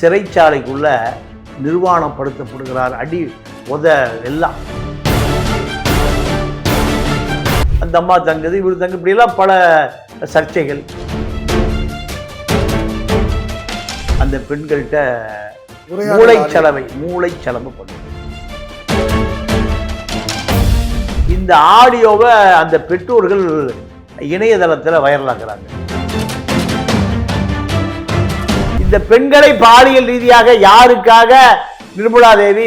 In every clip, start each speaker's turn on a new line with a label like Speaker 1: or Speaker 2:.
Speaker 1: சிறைச்சாலைக்குள்ள நிர்வாணப்படுத்தப்படுகிறார் அடி உத எல்லாம். அந்த அம்மா தங்குது இவர் தங்கு இப்படியெல்லாம் பல சர்ச்சைகள். அந்த பெண்கள்கிட்ட மூளை செலவை மூளை செலவு பண்ணும் இந்த ஆடியோவை அந்த பெற்றோர்கள் இணையதளத்தில் வைரலாக்குறாங்க. இந்த பெண்களை பாலியல் ரீதியாக யாருக்காக நிர்மலா தேவி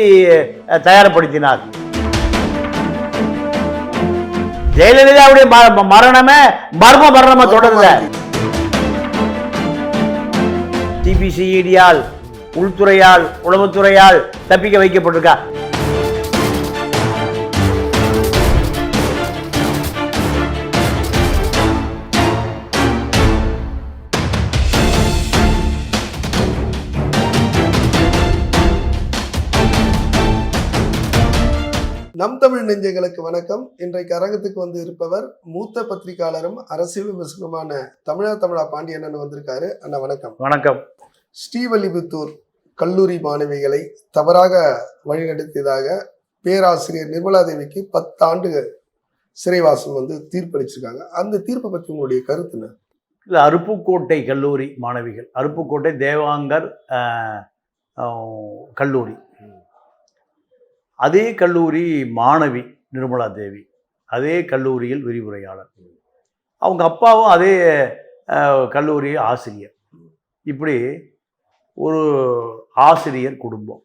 Speaker 1: அஹ், தயார்படுத்தினார்? ஜெயலலிதாவுடைய ம- மரணமே மர்ம மரணமா தொடர்ந்த. சிபிசிஇடியால் உள்துறையால் உளவுத்துறையால் தப்பிக்க வைக்கப்பட்டிருக்கா?
Speaker 2: நம் தமிழ் நெஞ்சங்களுக்கு வணக்கம். இன்றைக்கு அரங்கத்துக்கு வந்து இருப்பவர் மூத்த பத்திரிகையாளரும் அரசியல் விமர்சகருமான தமிழா தமிழா பாண்டியன் அண்ணன் வந்திருக்காரு. அண்ணா வணக்கம்.
Speaker 1: வணக்கம்.
Speaker 2: ஸ்ரீவல்லிபுத்தூர் கல்லூரி மாணவிகளை தவறாக வழிநடத்தியதாக பேராசிரியர் நிர்மலா தேவிக்கு பத்தாண்டு சிறைவாசம் வந்து தீர்ப்பளிச்சிருக்காங்க. அந்த தீர்ப்பை பற்றி உங்களுடைய கருத்து என்ன?
Speaker 1: இல்லை அருப்புக்கோட்டை கல்லூரி மாணவிகள். அருப்புக்கோட்டை தேவாங்கர் கல்லூரி. அதே கல்லூரி மாணவி நிர்மலா தேவி அதே கல்லூரியில் விரிவுரையாளர். அவங்க அப்பாவும் அதே கல்லூரி ஆசிரியர். இப்படி ஒரு ஆசிரியர் குடும்பம்.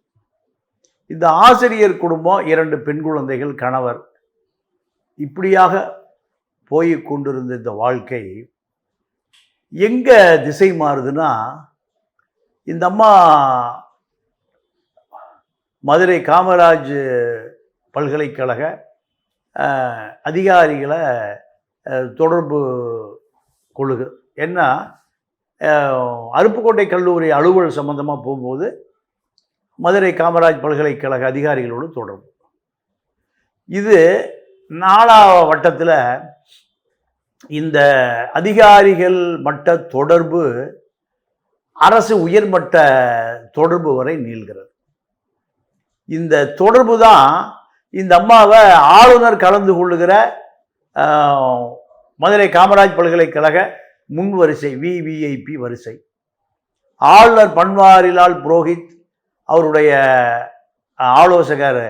Speaker 1: இந்த ஆசிரியர் குடும்பம் இரண்டு பெண் குழந்தைகள் கணவர். இப்படியாக போய் கொண்டிருந்த இந்த வாழ்க்கை எங்கே திசை மாறுதுன்னா இந்த அம்மா மதுரை காமராஜ் பல்கலைக்கழக அதிகாரிகளை தொடர்பு கொள்ளுக. என்ன அருப்புக்கோட்டை கல்லூரி அலுவல் சம்பந்தமாக போகும்போது மதுரை காமராஜ் பல்கலைக்கழக அதிகாரிகளோடு தொடர்பு. இது நாலா வட்டத்தில் இந்த அதிகாரிகள் மட்ட தொடர்பு அரசு உயர்மட்ட தொடர்பு வரை நீள்கிறது. இந்த தொடர்பு தான் இந்த அம்மாவை ஆளுநர் கலந்து கொள்ளுகிற மதுரை காமராஜ் பல்கலைக்கழக முன் வரிசை விவிஐபி வரிசை. ஆளுநர் பன்வாரிலால் புரோஹித் அவருடைய ஆலோசகர்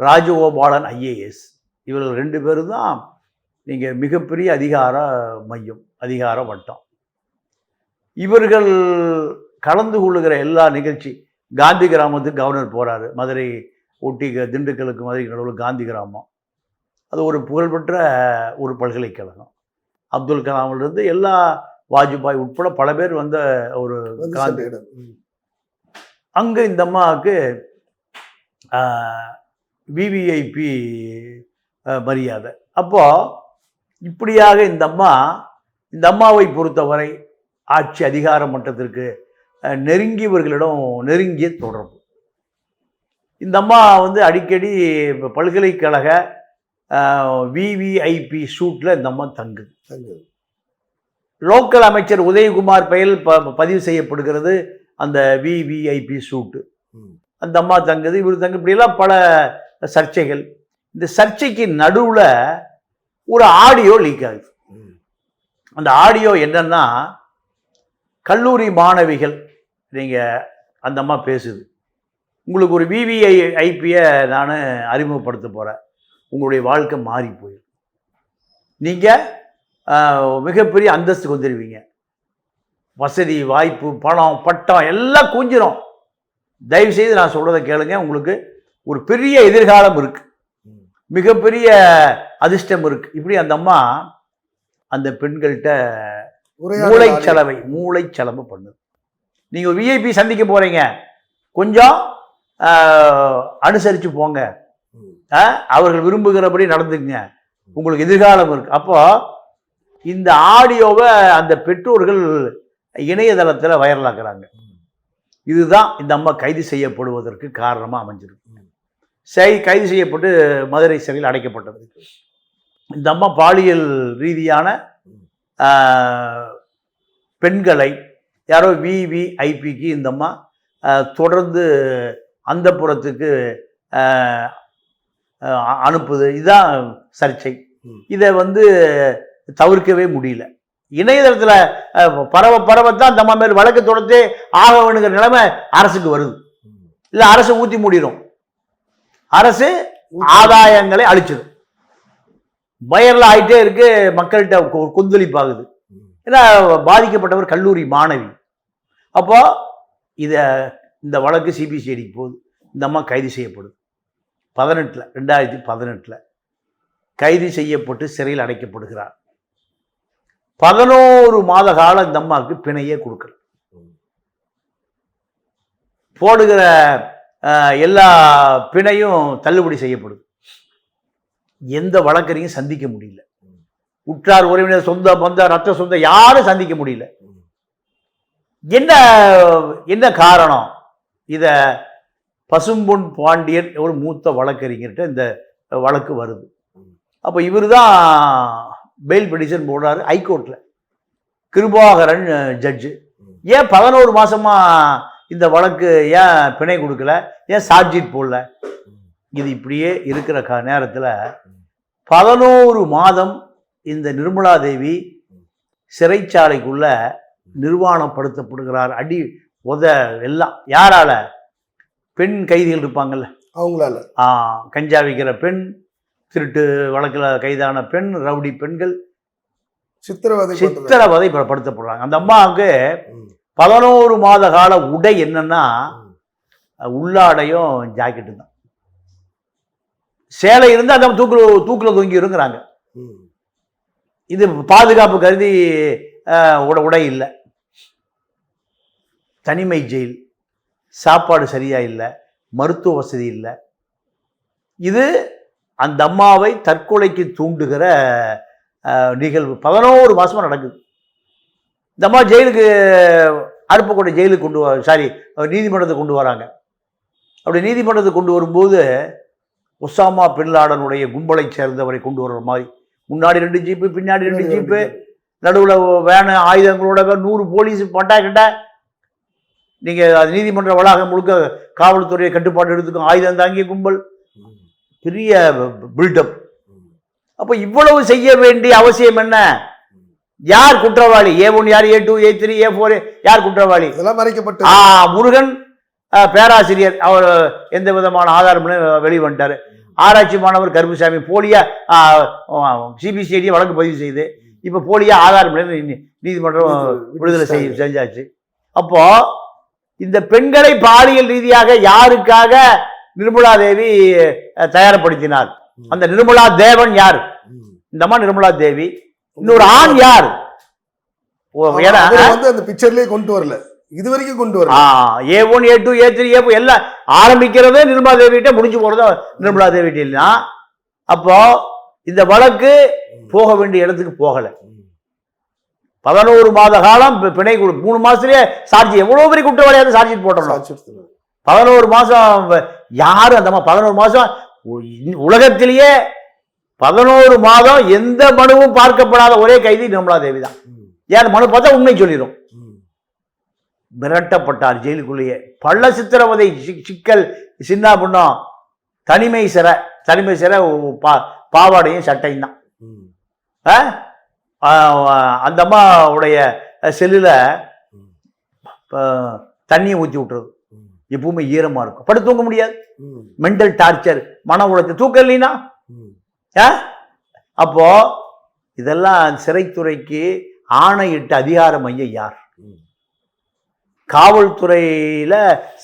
Speaker 1: ராஜகோபாலன் ஐஏஎஸ். இவர்கள் ரெண்டு பேரும் தான் நீங்கள் மிகப்பெரிய அதிகார மையம் அதிகார வட்டம். இவர்கள் கலந்து கொள்ளுகிற எல்லா நிகழ்ச்சி காந்தி கிராமத்துக்கு கவர்னர் போகிறாரு மதுரை ஊட்டி திண்டுக்கலுக்கு மதுரை நடுவில் காந்தி கிராமம். அது ஒரு புகழ்பெற்ற ஒரு பல்கலைக்கழகம். அப்துல் கலாமிலிருந்து எல்லா வாஜ்பாய் உட்பட பல பேர் வந்த ஒரு காந்தி. அங்கே இந்த அம்மாவுக்கு விவிஐபி மரியாதை. அப்போது இப்படியாக இந்த அம்மா இந்த அம்மாவை பொறுத்தவரை ஆட்சி அதிகார மட்டத்திற்கு நெருங்கியவர்களிடம் நெருங்கிய தொடர்பு இந்த அம்மா வந்து அடிக்கடி இப்ப பல்கலைக்கழக விவிஐபி ஷூட்டில் இந்த அம்மா தங்குது
Speaker 2: தங்குது.
Speaker 1: லோக்கல் அமைச்சர் உதயகுமார் பெயரில் ப பதிவு செய்யப்படுகிறது அந்த விவிஐபி சூட்டு
Speaker 2: ம்.
Speaker 1: அந்த அம்மா தங்குது இவர் தங்கு இப்படியெல்லாம் பல சர்ச்சைகள் இந்த சர்ச்சைக்கு நடுவில் ஒரு ஆடியோ லீக் ஆகுது. அந்த ஆடியோ என்னன்னா கல்லூரி மாணவிகள் நீங்கள் அந்த அம்மா பேசுது. உங்களுக்கு ஒரு விவிஐ ஐபியை நான் அறிமுகப்படுத்த போகிறேன் உங்களுடைய வாழ்க்கை மாறி போயிடும் நீங்கள் மிகப்பெரிய அந்தஸ்துக்கு வந்துடுவீங்க வசதி வாய்ப்பு பணம் பட்டம் எல்லாம் குஞ்சிரும் தயவு செய்து நான் சொல்கிறத கேளுங்க. உங்களுக்கு ஒரு பெரிய எதிர்காலம் இருக்கு.
Speaker 2: ம்.
Speaker 1: மிகப்பெரிய அதிர்ஷ்டம் இருக்கு. இப்படி அந்த அம்மா அந்த பெண்கள்கிட்ட
Speaker 2: உரையாடல்
Speaker 1: மூளை
Speaker 2: ஆடியோ.
Speaker 1: செலவை மூளை செலவு பண்ணுது. நீங்கள் விஐபி சந்திக்க போகிறீங்க கொஞ்சம் அனுசரித்து போங்க. அவர்கள் விரும்புகிறபடி நடந்துக்குங்க. உங்களுக்கு எதிர்காலம் இருக்கு. அப்போ இந்த ஆடியோவை அந்த பெற்றோர்கள் இணையதளத்தில் வைரலாக்குறாங்க. இதுதான் இந்த அம்மா கைது செய்யப்படுவதற்கு காரணமாக அமைஞ்சிருக்கு. செய் கைது செய்யப்பட்டு மதுரை சிறையில் அடைக்கப்பட்டது. இந்த அம்மா பாலியல் ரீதியான பெண்களை யாரோ விவிஐபிக்கு இந்த அம்மா தொடர்ந்து அந்த புறத்துக்கு அனுப்புது. இதுதான் சர்ச்சை. இதை வந்து தவிர்க்கவே முடியல. இணையதளத்தில் பரவ பரவத்தான் இந்த மாதிரி வழக்கு தொடர்ந்து ஆக வேணுங்கிற நிலைமை அரசுக்கு வருது. இல்லை அரசு ஊற்றி மூடிடும் அரசு ஆதாயங்களை அழிச்சிடும் வைரல் ஆயிட்டே இருக்கு மக்கள்கிட்ட கொந்தளிப்பாகுது. ஏன்னா பாதிக்கப்பட்டவர் கல்லூரி மாணவி. அப்போ இதை இந்த வழக்கு சிபிசிஐடிக்கு போகுது. இந்த அம்மா கைது செய்யப்படுது. பதினெட்டில் ரெண்டாயிரத்தி பதினெட்டில் கைது செய்யப்பட்டு சிறையில் அடைக்கப்படுகிறார். பதினோரு மாத காலம் இந்த அம்மாவுக்கு பிணையே கொடுக்கல. போடுகிற எல்லா பிணையும் தள்ளுபடி செய்யப்படுது. எந்த வழக்கரையும் சந்திக்க முடியல. உற்றார் உறவினர் சொந்த பந்த ரத்த சொந்த யாரும் சந்திக்க முடியல. என்ன என்ன காரணம்? இதை பசும்பொன் பாண்டியன் ஒரு மூத்த வழக்கறிஞர்கிட்ட இந்த வழக்கு வருது. அப்போ இவர் தான் பெயில் பெடிஷன் போடுறாரு ஹைகோர்ட்டில் கிருபாகரன் ஜட்ஜு ஏன் பதினோரு மாதமாக இந்த வழக்கு ஏன் பிணை கொடுக்கல? ஏன் சார்ஜிட் போடல? இது இப்படியே இருக்கிற க நேரத்தில் பதினோரு மாதம் இந்த நிர்மலா தேவி சிறைச்சாலைக்குள்ள நிர்வாணப்படுத்தப்படுகிறார். அடி உத எல்லாம். யாரால? பெண் கைதிகள் இருப்பாங்கல்ல.
Speaker 2: அவங்களால.
Speaker 1: ஆ, கஞ்சா விற்கிற பெண் திருட்டு வழக்கில் கைதான பெண் ரவுடி பெண்கள்.
Speaker 2: சித்திரவதை.
Speaker 1: சித்திரவதை படுத்தப்படுறாங்க. அந்த அம்மாவுக்கு. பதினோரு மாத கால உடை என்னன்னா உள்ளாடையும் ஜாக்கெட்டு தான் சேலை இருந்து அந்த தூக்குல தூக்குல தொங்கி இருங்கிறாங்க
Speaker 2: ம்.
Speaker 1: இது பாதுகாப்பு கருதி உட உடை இல்லை. தனிமை ஜெயில். சாப்பாடு சரியா இல்லை. மருத்துவ வசதி இல்லை. இது அந்த அம்மாவை தற்கொலைக்கு தூண்டுகிற நிகழ்வு. பதினோரு மாதமாக நடக்குது. இந்த அம்மா ஜெயிலுக்கு அருப்புக்கோட்டை ஜெயிலுக்கு கொண்டு வர சாரி நீதிமன்றத்தை கொண்டு வராங்க. அப்படி நீதிமன்றத்தை கொண்டு வரும்போது ஒசாமா பின்லாடனுடைய கும்பலை சேர்ந்தவரை கொண்டு வர்ற மாதிரி முன்னாடி ரெண்டு ஜீப்பு பின்னாடி ரெண்டு ஜீப்பு நடுவில் வேனு ஆயுதங்களோட நூறு போலீஸ் பட்டா கிட்ட. நீங்கள் அது நீதிமன்ற வளாகம் முழுக்க காவல்துறையை கட்டுப்பாடு எடுத்துக்கும். ஆயுதம் தாங்கிய கும்பல். பெரிய பில்டப். அப்போ இவ்வளவு செய்ய வேண்டிய அவசியம் என்ன? யார் குற்றவாளி? ஏ ஒன் யார் A two A three A four யார் குற்றவாளி?
Speaker 2: இதெல்லாம் மறைக்கப்பட்டு
Speaker 1: முருகன் பேராசிரியர். அவர் எந்த விதமான ஆதாரம் வெளியே வந்துட்டார் ஆராய்ச்சி மாணவர் கருப்புசாமி போலியா சிபிசிஐடி வழக்கு பதிவு செய்து இப்போ போலியா ஆதாரம் நீதிமன்றம் விடுதலை செய் செஞ்சாச்சு. அப்போ இந்த பெண்களை பாலியல் ரீதியாக யாருக்காக நிர்மலா தேவி தயார்படுத்தினார்? அந்த நிர்மலா தேவன் யார். இந்த அம்மா நிர்மலா தேவி. இன்னொரு ஆண் யார்? ஏன்னா
Speaker 2: வந்து அந்த பிக்சர்லயே கொண்டு வரல. இது வரைக்கும் கொண்டு வரல
Speaker 1: A one A two A three A எல்லாம் ஆரம்பிக்கிறதே நிர்மலா தேவிகிட்ட முடிஞ்சு போறதா நிர்மலா தேவிகிட்ட அப்போ இந்த வழக்கு போக வேண்டிய இடத்துக்கு போகல. பதினோரு மாத காலம் பிணை கொடு மூணு மாசத்துலயே சார்ஜ் எவ்வளவு பெரிய குற்றவாளியாவது சார்ஜ் போட்டோம். பதினோரு மாசம் வ- யாரு அந்த பதினோரு மாசம் உலகத்திலேயே பதினோரு மாதம் எந்த மனுவும் பார்க்கப்படாத ஒரே கைதி நிர்மலா தேவி தான். ஏன் மனு பார்த்தா உண்மை சொல்லிடும். மிரட்டப்பட்டார் ஜெயிலுக்குள்ளேயே பள்ள சித்திரவதை சிக்கல் சின்ன புண்ணம் தனிமை சிறை தனிமை சிறை பா பாவாடையும் சட்டையும் தான் அந்த அம்மாவுடைய செல்லில். தண்ணியை ஊற்றி விட்டுறது
Speaker 2: ம்.
Speaker 1: எப்பவுமே ஈரமாக இருக்கும் படுத்து தூங்க முடியாது. மென்டல் டார்ச்சர் மன உழைத்து தூக்கம் இல்லைன்னா. ஆ? அப்போ இதெல்லாம் சிறைத்துறைக்கு ஆணையிட்ட அதிகார மையம் யார். காவல்துறையில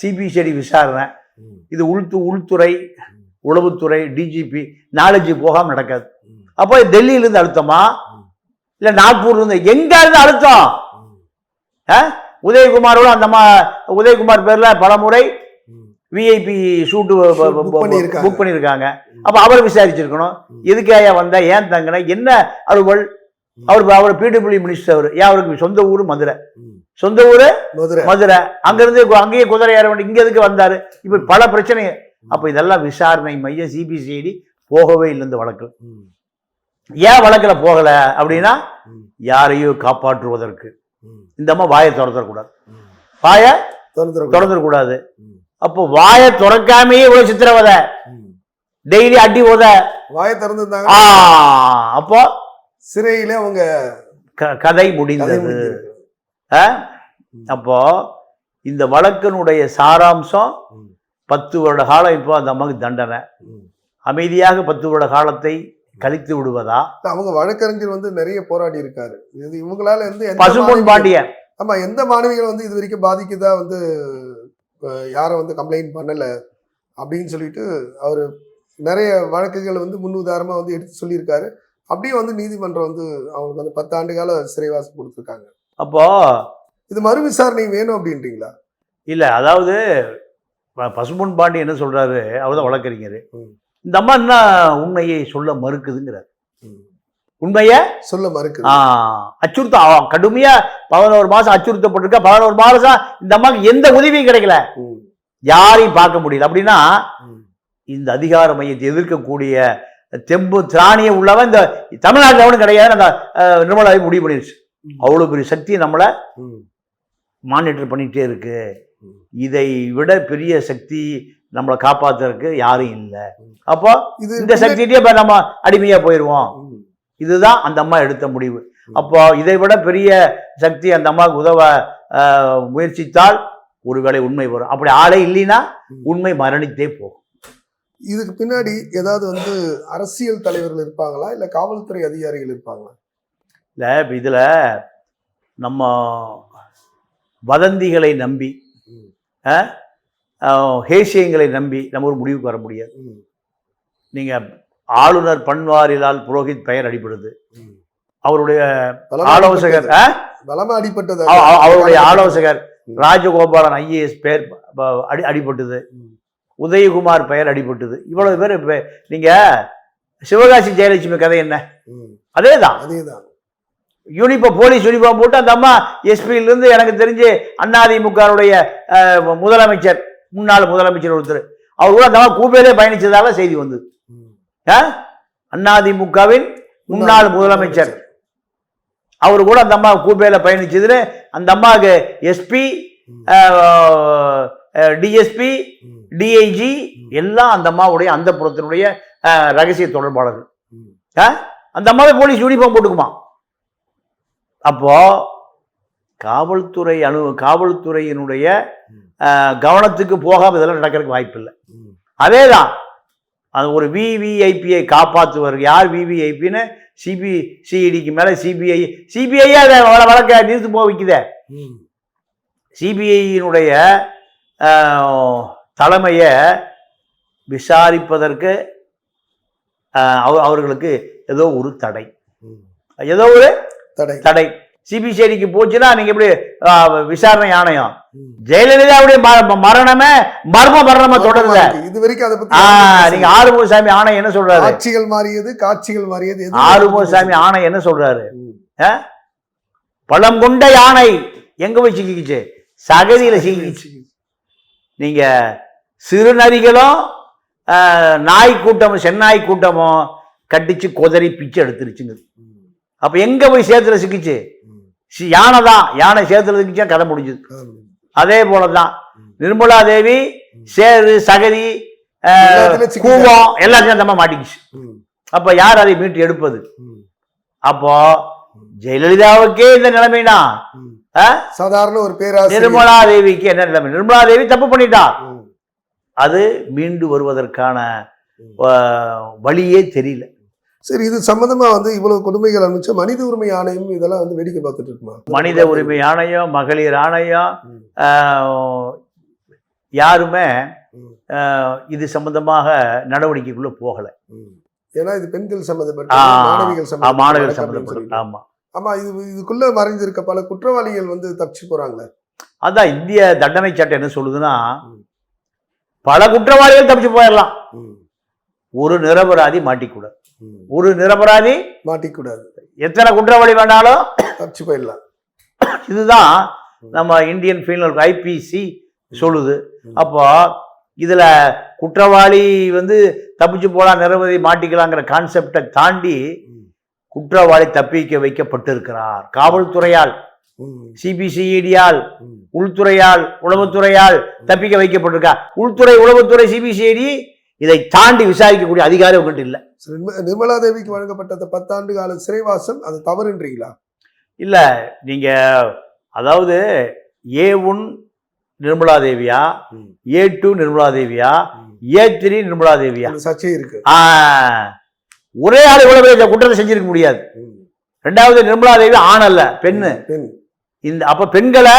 Speaker 1: சிபிசிஐடி விசாரணை. இது உள்து உள்துறை உளவுத்துறை டிஜிபி நாலேஜ் போகாம நடக்காது. அப்போ டெல்லியிலேருந்து அழுத்தமா. இல்ல நாக்பூர்ல இருந்து எங்க இருந்து அழுத்தம்? உதயகுமாரோட அந்த உதயகுமார் பேர்ல பலமுறை. VIP shoot. புக் பண்ணியிருக்காங்க. அப்ப அவரை விசாரிச்சிருக்கணும். எதுக்காக வந்த ஏன் தங்கின என்ன அலுவல் அவர் அவர் பிடபிள்யூ மினிஸ்டர் அவர். ஏன் அவருக்கு சொந்த ஊர் மதுரை. சொந்த ஊரு
Speaker 2: மதுரை.
Speaker 1: மதுரை. அங்கிருந்து அங்கேயே குதிரை ஏற வேண்டிய இங்க எதுக்கு வந்தாரு? இப்ப பல பிரச்சனை. அப்ப இதெல்லாம் விசாரணை மையம் சிபிசிஐடி போகவே இல்லை இந்த வழக்கு. ஏன் வழக்குல போகல அப்படின்னா. யாரையும் காப்பாற்றுவதற்கு. இந்த அம்மா வாயை திறந்துடக்கூடாது. வாயை
Speaker 2: திறந்துடக்கூடாது.
Speaker 1: அப்போ வாயை திறக்காமையே இவ்வளவு சித்திரவதை. டெய்லி அடி உத.
Speaker 2: வாயை திறந்திருந்தாங்க.
Speaker 1: அப்போ
Speaker 2: சிறையிலே அவங்க
Speaker 1: கதை முடிந்தது. அப்போ இந்த வழக்கினுடைய சாராம்சம். பத்து வருட காலம் இப்போ அந்த அம்மாவுக்கு தண்டனை. அமைதியாக பத்து வருட காலத்தை கழித்து விடுவதா?
Speaker 2: அவங்க வழக்கறிஞர் வந்து நிறைய போராடி இருக்காரு. இது இவங்களால வந்து
Speaker 1: பசும்பொன் பாண்டியன்
Speaker 2: ஆமா எந்த மாணவிகள் வந்து இது வரைக்கும் பாதிக்குதா வந்து யாரும் வந்து கம்ப்ளைண்ட் பண்ணல அப்படின்னு சொல்லிட்டு அவர் நிறைய வழக்குகள் வந்து முன்னுதாரணமா வந்து எடுத்து சொல்லியிருக்காரு. அப்படியே வந்து நீதிமன்றம் வந்து அவங்களுக்கு வந்து பத்து ஆண்டு கால சிறைவாசம் கொடுத்துருக்காங்க.
Speaker 1: அப்போ
Speaker 2: இது மறு விசாரணை வேணும் அப்படின்றீங்களா?
Speaker 1: இல்ல அதாவது ப- பசும்பொன் பாண்டி என்ன சொல்றாரு? அவர் தான் வழக்கறிஞர். இந்த அம்மா என்ன உண்மையை சொல்ல மறுக்குதுங்கிறார். உண்மையை?
Speaker 2: சொல்ல மறுக்குது.
Speaker 1: ஆ, அச்சுறுத்த கடுமையா பதினோரு மாசம் அச்சுறுத்தப்பட்டிருக்கா பதினோரு மாசம் இந்த அம்மாவுக்கு எந்த உதவியும் கிடைக்கல. யாரையும் பார்க்க முடியல. அப்படின்னா. இந்த அதிகார மையத்தை எதிர்க்கக்கூடிய தெம்பு திராணியம் உள்ளவன் இந்த தமிழ்நாட்டில் அவனும் கிடையாது அந்த நிர்மலாவை முடிவு பண்ணிருச்சு அவ்வளோ பெரிய சக்தி நம்மளை. மானிட்டர் பண்ணிட்டே இருக்கு. இதை விட பெரிய சக்தி நம்மளை காப்பாத்துறதுக்கு யாரும் இல்லை. அப்போ
Speaker 2: இது
Speaker 1: இந்த சக்திகிட்டே இப்ப நம்ம அடிமையா போயிடுவோம். இதுதான் அந்த அம்மா எடுத்த முடிவு. அப்போ இதை விட பெரிய சக்தி அந்த அம்மாவுக்கு உதவ முயற்சித்தால் ஒருவேளை உண்மை வரும் அப்படி ஆளே இல்லைன்னா. உண்மை மரணித்தே போகும்
Speaker 2: இதுக்கு பின்னாடி ஏதாவது வந்து அரசியல் தலைவர்கள் இருப்பாங்களா? இல்ல காவல்துறை அதிகாரிகள் இருப்பாங்களா?
Speaker 1: இல்லை இப்போ இதில் நம்ம வதந்திகளை நம்பி ஹேசியங்களை நம்பி நம்ம ஒரு முடிவுக்கு வர முடியாது. நீங்கள் ஆளுநர் பன்வாரிலால் புரோஹித் பெயர் அடிபடுது. அவருடைய ஆலோசகர்
Speaker 2: அடிப்பட்டது
Speaker 1: அவ- அவ- அவருடைய ஆலோசகர். ராஜகோபாலன் ஐஏஎஸ் பெயர் அடி அடிபட்டது. உதயகுமார் பெயர் அடிபட்டது. இவ்வளவு பேர் இப்ப நீங்க சிவகாசி ஜெயலட்சுமி கதை என்ன. அதேதான்.
Speaker 2: அதேதான்.
Speaker 1: யூனிஃபார்ம் போலீஸ் யூனிஃபார்ம் போட்டு அந்த அம்மா எஸ்பியில இருந்து எனக்கு தெரிஞ்சு அதிமுகவுடைய முதலமைச்சர் முன்னாள் முதலமைச்சர் ஒருத்தர். அவர் கூட அந்த அம்மா கூப்பையிலே பயணிச்சதால செய்தி வந்தது.
Speaker 2: ம்.
Speaker 1: அதிமுகவின் முன்னாள் முதலமைச்சர். அவர் கூட அந்த அம்மா கூப்பையில பயணிச்சதுன்னு அந்த அம்மாவுக்கு எஸ்பி. டிஎஸ்பி. டிஐஜி எல்லாம் அந்த அம்மாவுடைய அந்த புறத்தினுடைய ரகசிய தொடர்பாளர்கள். அந்த அம்மாவே போலீஸ் யூனிஃபார்ம் போட்டுக்குமா? அப்போ காவல்துறை அணு காவல்துறையினுடைய கவனத்துக்கு போகாம இதெல்லாம் நடக்கிறதுக்கு வாய்ப்பில்லை.
Speaker 2: ம்.
Speaker 1: அதே தான் அது ஒரு விவிஐபியை காப்பாற்றுவர். யார் விவிஐபின்னு சிபி சிஇடிக்கு மேலே சிபிஐ சிபிஐயே அதை வழ- வழக்க நிறுத்து போக வைக்குதே?
Speaker 2: ம்.
Speaker 1: சிபிஐயினுடைய தலைமையை விசாரிப்பதற்கு அவர்களுக்கு ஏதோ ஒரு தடை. ஏதோ ஒரு
Speaker 2: தடை.
Speaker 1: தடை. சிபிசிஐடிக்கு போச்சுன்னா நீங்க எப்படி விசாரணை ஆணையம். ஜெயலலிதாவுடைய மரணமே மர்ம மரணமா தொடருத
Speaker 2: இது வரைக்கும் அதை பத்தி
Speaker 1: நீங்க. ஆறுமுகசாமி ஆணையம் என்ன சொல்றாரு?
Speaker 2: ஆட்சிகள் மாறியது காட்சிகள் மாறியது
Speaker 1: ஆறுமுகசாமி ஆணையம் என்ன சொல்றாரு. பழம் கொண்ட யானை எங்க போய் சிக்கிக்கிச்சு. சகதியில சிக்கிக்கிச்சு. நீங்க சிறுநரிகளும் நாய் கூட்டமும் சென்னாய் கூட்டமும் கட்டிச்சு கொதறி பிச்சு எடுத்துருச்சுங்க. அப்ப எங்க போய் சேத்துல சிக்கிச்சு யானை தான் யானை சேத்துல சிக்கிச்சா கதை முடிஞ்சுது. அதே போலதான்
Speaker 2: ம்.
Speaker 1: நிர்மலா தேவி சேரு சகதி. கூவம் எல்லாத்தையும் அந்த அம்மா மாட்டிக்கிச்சு. அப்ப யார் அதை மீட்டு எடுப்பது. அப்போ ஜெயலலிதாவுக்கே இந்த நிலைமைனா?
Speaker 2: சாதாரண ஒரு பேராசிரியர்
Speaker 1: நிர்மலா தேவிக்கு என்ன நிலைமை நிர்மலா தேவி தப்பு பண்ணிட்டா. அது மீண்டு வருவதற்கான வழியே தெரியல.
Speaker 2: சரி இது சம்பந்தமா வந்து இவ்வளவு கொடுமைகள் அமைச்சு மனித உரிமை ஆணையம் இதெல்லாம் வந்து வேடிக்கை பார்த்துட்டு இருக்குமா?
Speaker 1: மனித உரிமை ஆணையம் மகளிர் ஆணையம் யாருமே இது சம்பந்தமாக நடவடிக்கைக்குள்ள போகல.
Speaker 2: ஏன்னா இது பெண்கள் சம்பந்தப்பட்ட மாணவிகள்
Speaker 1: ஆ,
Speaker 2: சம்பந்தப்பட்ட.
Speaker 1: ஆமா.
Speaker 2: ஆமா இது இதுக்குள்ள மறைஞ்சிருக்க பல குற்றவாளிகள் வந்து தப்பிச்சு போறாங்களே.
Speaker 1: அதான் இந்திய தண்டனை சட்டம் என்ன சொல்லுதுன்னா. பல குற்றவாளிகள் தப்பிச்சு போயிடலாம். ஒரு நிரபராதி மாட்டிக்கூடாது. ஒரு நிரபராதி
Speaker 2: மாட்டிக்கூடாது.
Speaker 1: எத்தனை குற்றவாளி வேணாலும்
Speaker 2: தப்பிச்சு போயிடலாம்.
Speaker 1: இதுதான் நம்ம இந்தியன் பீனல் ஐபிசி சொல்லுது. அப்போ இதுல குற்றவாளி வந்து தப்பிச்சு போலாம் நிரவதி மாட்டிக்கலாங்கிற கான்செப்டை தாண்டி. குற்றவாளி தப்பிக்க வைக்கப்பட்டிருக்கிறார். காவல்துறையால். சிபிசிஐடியால்
Speaker 2: ம்.
Speaker 1: உள்துறையால் உளவுத்துறையால் தப்பிக்க வைக்கப்பட்டிருக்கா? உள்துறை உளவுத்துறை சிபிசிஐடி இதை தாண்டி விசாரிக்கக்கூடிய அதிகாரம் உங்கள்கிட்ட இல்லை.
Speaker 2: நிர்மலா தேவிக்கு வழங்கப்பட்ட அந்த பத்தாண்டு கால சிறைவாசம் அது தவறுன்றீங்களா?
Speaker 1: இல்லை நீங்கள் அதாவது ஏ ஒன் நிர்மலா தேவியா. ஏ டூ நிர்மலா தேவியா ஏ த்ரீ நிர்மலா தேவியா?
Speaker 2: சர்ச்சை இருக்கு.
Speaker 1: ஒரே ஆள் இவ்வளவு குற்றத்தை செஞ்சிருக்க முடியாது. ரெண்டாவது நிர்மலா தேவி ஆண் அல்ல பெண்ணு.
Speaker 2: பெண்.
Speaker 1: இந்த அப்ப பெண்களை.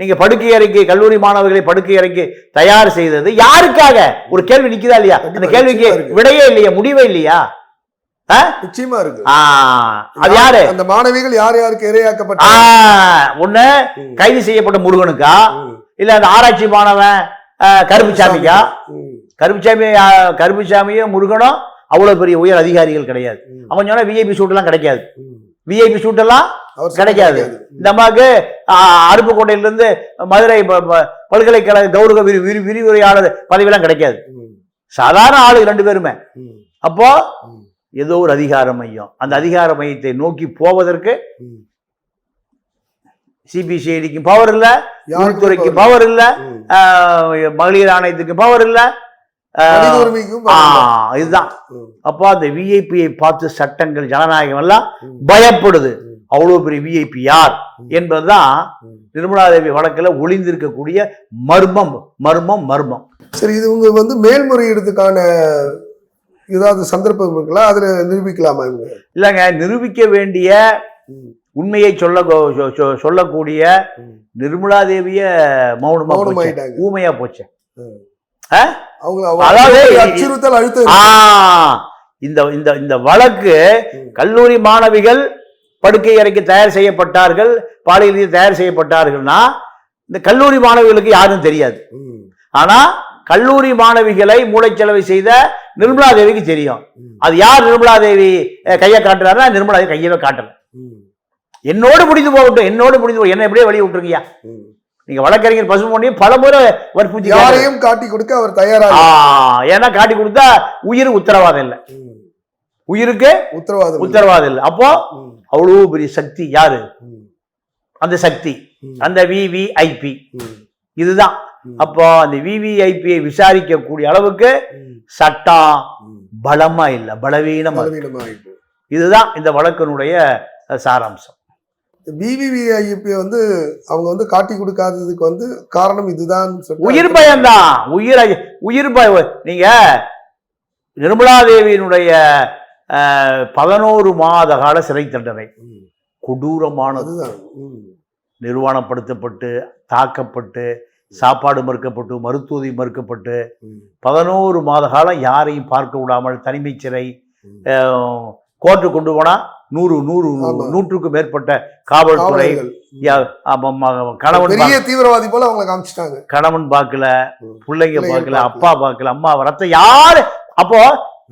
Speaker 1: நீங்க படுக்கை அறைக்கு கல்லூரி மாணவர்களை படுக்கை அறைக்கு தயார் செய்தது யாருக்காக ஒரு கேள்வி நிக்குதா இல்லையா அந்த கேள்விக்கு. விடையே இல்லையா முடிவே இல்லையா
Speaker 2: நிச்சயமா இருக்கு
Speaker 1: அது யாரு
Speaker 2: அந்த மாணவிகள் யார் யாருக்கு இரையாக்கப்பட்ட
Speaker 1: ஒண்ணு. கைது செய்யப்பட்ட முருகனுக்கா. இல்ல அந்த ஆராய்ச்சி மாணவன் கருப்புசாமிக்கா. கருப்புசாமி கருப்புசாமியும் முருகனும் அவ்வளவு பெரிய உயர் அதிகாரிகள் கிடையாது. அவன் சொன்னா விஐபி சூட்டெல்லாம் கிடைக்காது. விஐபி சூட்டெல்லாம் கிடைக்காது. இந்த அம்மாவுக்கு அருப்புக்கோட்டையிலிருந்து மதுரை பல்கலைக்கழக கௌரவ விரி விரி விரிவுரையாளர் பதவியெல்லாம் கிடைக்காது. சாதாரண ஆளு ரெண்டு பேருமே. அப்போ. ஏதோ ஒரு அதிகார மையம் அந்த அதிகார மையத்தை நோக்கி போவதற்கு
Speaker 2: ம்.
Speaker 1: சிபிசிஐடிக்கு பவர் இல்ல உள்துறைக்கு பவர் இல்ல மகளிர் ஆணையத்துக்கு பவர் இல்ல. இதுதான். அப்போ அந்த விஐபியை பார்த்து சட்டங்கள் ஜனநாயகம் எல்லாம். பயப்படுது
Speaker 2: ம்.
Speaker 1: அவ்வளவு பெரிய விஐபி யார். என்பதுதான். நிர்மலா தேவி வழக்கில் ஒளிந்திருக்கக்கூடிய மர்மம் மர்மம் மர்மம்
Speaker 2: சரி இது உங்க வந்து மேல்முறையீடுக்கான ஏதாவது சந்தர்ப்பம் இருக்குல்ல அதுல நிரூபிக்கலாமா இவங்க
Speaker 1: இல்லைங்க நிரூபிக்க வேண்டிய. உண்மையை சொல்ல சொல்லக்கூடிய. நிர்மலா தேவிய மௌனமா ஊமையா போச்சு
Speaker 2: அச்சுறுத்தல் இருக்கு.
Speaker 1: இந்த இந்த இந்த வழக்கு. கல்லூரி மாணவிகள் படுக்கை அறைக்கு தயார் செய்யப்பட்டார்கள் பாலியல் தயார் செய்யப்பட்டார்கள்னா இந்த கல்லூரி மாணவிகளுக்கு யாரும் தெரியாது. ஆனா கல்லூரி மாணவிகளை மூளைச்சலவை செய்த நிர்மலா தேவிக்கு தெரியும். அது யார் நிர்மலா தேவி கையை காட்டுறாருன்னா நிர்மலா தேவி கையவே காட்டல. என்னோடு முடிந்து போகட்டும் என்னோடு முடிந்து போகட்டும். என்ன எப்படியே வெளியே விட்டுருங்கய்யா
Speaker 2: ம்.
Speaker 1: நீங்க வழக்கறிஞர் பசுமொழியும் பல முறை வற்புறுத்தி.
Speaker 2: யாரையும் காட்டி கொடுக்க அவர் தயாரா.
Speaker 1: ஏன்னா காட்டி கொடுத்தா உயிர் உத்தரவாதம் இல்லை. உயிருக்கு
Speaker 2: உத்தரவாதம்.
Speaker 1: உத்தரவாதம் இல்லை அப்போ
Speaker 2: ம்.
Speaker 1: அவ்வளவு பெரிய சக்தி யாரு. அந்த சக்தி. அந்த விவிஐபி. இதுதான். அப்போ அந்த விவிஐபியை விசாரிக்கக்கூடிய அளவுக்கு. சட்டம். பலமா இல்லை பலவீனமா. இதுதான் இந்த வழக்கினுடைய சாராம்சம்
Speaker 2: பிவிவிஐபி வந்து அவங்க வந்து காட்டி கொடுக்காததுக்கு வந்து காரணம் இதுதான்
Speaker 1: உயிர் பயம்தான் உயிர் அய- உயிர் பயம் நீங்க நிர்மலா தேவியினுடைய பதினோரு மாத கால சிறை தண்டனை. கொடூரமானது. நிர்வாணப்படுத்தப்பட்டு தாக்கப்பட்டு சாப்பாடு மறுக்கப்பட்டு மருத்துவதி மறுக்கப்பட்டு.
Speaker 2: பதினோரு
Speaker 1: மாத காலம் யாரையும் பார்க்க விடாமல் தனிமை சிறை கோர்ட்டு கொண்டு போனா நூறு நூறு. நூற்றுக்கும் மேற்பட்ட காவல்துறை கணவன்
Speaker 2: தீவிரவாதி போல அவங்கள காமிச்சிட்டாங்க
Speaker 1: கணவன் பார்க்கல. பிள்ளைங்க பார்க்கல. அப்பா பார்க்கல அம்மா ரத்தம் யாரு அப்போ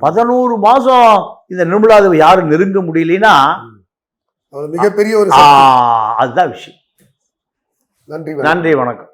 Speaker 1: பதினோரு மாசம் இந்த நிர்மலாதேவி யாரும் நெருங்க முடியலன்னா
Speaker 2: மிகப்பெரிய ஒரு.
Speaker 1: அதுதான் விஷயம்
Speaker 2: நன்றி
Speaker 1: நன்றி வணக்கம்